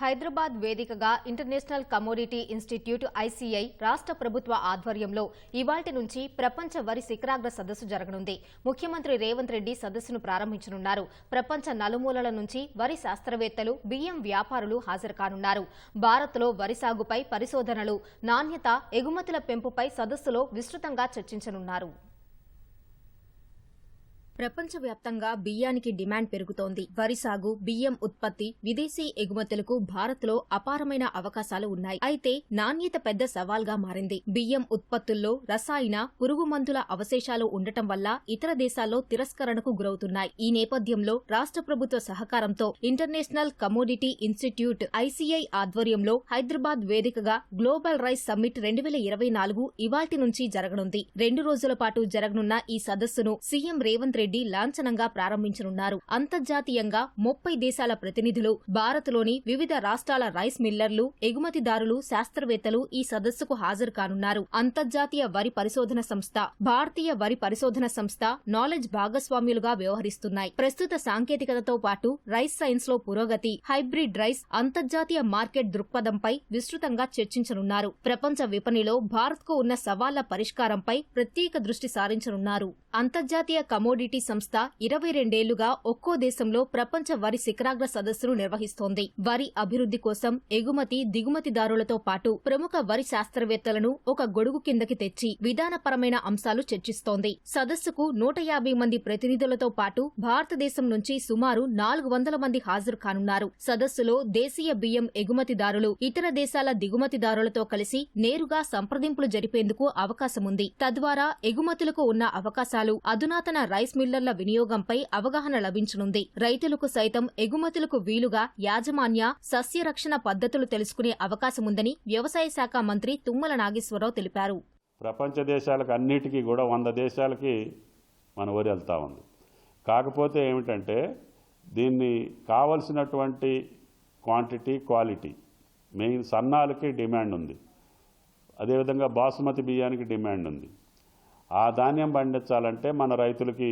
హైదరాబాద్ వేదికగా international commodity institute ICI రాష్ట్ర ప్రభుత్వ ఆధ్వర్యంలో ఇవాల్టి నుంచి ప్రపంచ వరి శిఖరాగ్ర సదస్సు జరగనుంది. ముఖ్యమంత్రి రేవంత్ రెడ్డి సదస్సును ప్రారంభించనున్నారు. ప్రపంచ నలుమూలల నుంచి వరి శాస్త్రవేత్తలు బియ్యం వ్యాపారులు హాజరు కానున్నారు భారత్లో వరి సాగుపై పరిశోధనలు నాణ్యత ఎగుమతుల పెంపుపై సదస్సులో విస్తృతంగా చర్చించనున్నారు. ప్రపంచవ్యాప్తంగా బియ్యానికి డిమాండ్ పెరుగుతోంది. వరి సాగు బియ్యం ఉత్పత్తి విదేశీ ఎగుమతులకు భారత్లో అపారమైన అవకాశాలు ఉన్నాయి. అయితే నాణ్యత పెద్ద సవాల్గా మారింది. బియ్యం ఉత్పత్తుల్లో రసాయన పురుగు మందుల అవశేషాలు ఉండటం వల్ల ఇతర దేశాల్లో తిరస్కరణకు గురవుతున్నాయి. ఈ నేపథ్యంలో రాష్ట్ర ప్రభుత్వ సహకారంతో ఇంటర్నేషనల్ కమోడిటీ ఇన్స్టిట్యూట్ ఐసీఐ ఆధ్వర్యంలో హైదరాబాద్ వేదికగా గ్లోబల్ రైస్ సమ్మిట్ రెండు వేల ఇరవై నాలుగు ఇవాల్టి నుంచి జరగనుంది. రెండు రోజుల పాటు జరగనున్న ఈ సదస్సును సీఎం రేవంత్ రెడ్డి లాంఛనంగా ప్రారంభించనున్నారు. అంతర్జాతీయంగా ముప్పై దేశాల ప్రతినిధులు భారత్లోని వివిధ రాష్ట్రాల రైస్ మిల్లర్లు ఎగుమతిదారులు శాస్త్రవేత్తలు ఈ సదస్సుకు హాజరు కానున్నారు. అంతర్జాతీయ వరి పరిశోధన సంస్థ భారతీయ వరి పరిశోధన సంస్థ నాలెడ్జ్ భాగస్వామ్యులుగా వ్యవహరిస్తున్నాయి. ప్రస్తుత సాంకేతికతతో పాటు రైస్ సైన్స్లో పురోగతి హైబ్రిడ్ రైస్ అంతర్జాతీయ మార్కెట్ దృక్పథంపై విస్తృతంగా చర్చించనున్నారు. ప్రపంచ విపణిలో భారత్కు ఉన్న సవాళ్ళ పరిష్కారంపై ప్రత్యేక దృష్టి సారించనున్నారు. అంతర్జాతీయ కమోడిటీ సంస్థ ఇరవై రెండేళ్ళుగా ఒక్కో దేశంలో ప్రపంచ వరి శిఖరాగ్ర సదస్సును నిర్వహిస్తోంది. వరి అభివృద్ది కోసం ఎగుమతి దిగుమతిదారులతో పాటు ప్రముఖ వరి శాస్త్రవేత్తలను ఒక గొడుగు కిందకి తెచ్చి విధానపరమైన అంశాలు చర్చిస్తోంది. సదస్సుకు నూట యాభై మంది ప్రతినిధులతో పాటు భారతదేశం నుంచి సుమారు నాలుగు వందల మంది హాజరు కానున్నారు. సదస్సులో దేశీయ బియ్యం ఎగుమతిదారులు ఇతర దేశాల దిగుమతిదారులతో కలిసి నేరుగా సంప్రదింపులు జరిపేందుకు అవకాశముంది. తద్వారా ఎగుమతులకు ఉన్న అవకాశాలు అధునాతన రైస్ మిల్లర్ల వినియోగంపై అవగాహన లభించనుంది. రైతులకు సైతం ఎగుమతులకు వీలుగా యాజమాన్య సస్య రక్షణ పద్ధతులు తెలుసుకునే అవకాశముందని వ్యవసాయ శాఖ మంత్రి తుమ్మల నాగేశ్వరరావు తెలిపారు. ప్రపంచ దేశాలకు అన్నిటికీ కూడా వంద దేశాలకి మన వరి వెళ్తా ఉంది. కాకపోతే ఏమిటంటే దీన్ని కావలసినటువంటి క్వాంటిటీ క్వాలిటీ మెయిన్ సన్నాలకి డిమాండ్ ఉంది. అదేవిధంగా బాసుమతి బియ్యానికి డిమాండ్ ఉంది. ఆ ధాన్యం పండించాలంటే మన రైతులకి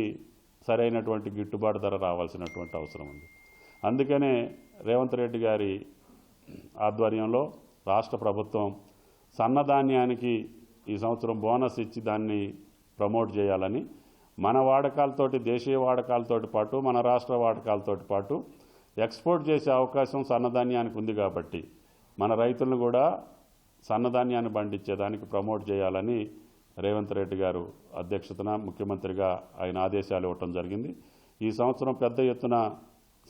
సరైనటువంటి గిట్టుబాటు ధర రావాల్సినటువంటి అవసరం ఉంది. అందుకనే రేవంత్ రెడ్డి గారి ఆధ్వర్యంలో రాష్ట్ర ప్రభుత్వం సన్నధాన్యానికి ఈ సంవత్సరం బోనస్ ఇచ్చి దాన్ని ప్రమోట్ చేయాలని మన వాడకాలతోటి దేశీయ వాడకాలతోటి పాటు మన రాష్ట్ర వాడకాలతోటి పాటు ఎక్స్పోర్ట్ చేసే అవకాశం సన్నధాన్యానికి ఉంది కాబట్టి మన రైతులను కూడా సన్నధాన్యాన్ని పండించేదానికి ప్రమోట్ చేయాలని రేవంత్ రెడ్డి గారు అధ్యక్షతన ముఖ్యమంత్రిగా ఆయన ఆదేశాలు ఇవ్వటం జరిగింది. ఈ సంవత్సరం పెద్ద ఎత్తున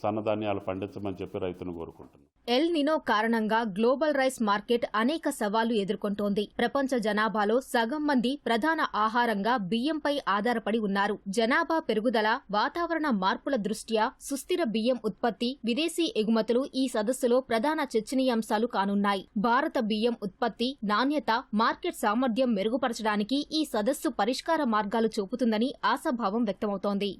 సన్నధాన్యాలు పండించమని చెప్పి రైతును కోరుకుంటున్నాను. ఎల్ నినో కారణంగా గ్లోబల్ రైస్ మార్కెట్ అనేక సవాళ్ళు ఎదుర్కొంటోంది. ప్రపంచ జనాభాలో సగం మంది ప్రధాన ఆహారంగా బియ్యంపై ఆధారపడి ఉన్నారు. జనాభా పెరుగుదల వాతావరణ మార్పుల దృష్ట్యా సుస్థిర బియ్యం ఉత్పత్తి విదేశీ ఎగుమతులు ఈ సదస్సులో ప్రధాన చర్చనీయాంశాలు కానున్నాయి. భారత బియ్యం ఉత్పత్తి నాణ్యత మార్కెట్ సామర్థ్యం మెరుగుపరచడానికి ఈ సదస్సు పరిష్కార మార్గాలు చూపుతుందని ఆశాభావం వ్యక్తమవుతోంది.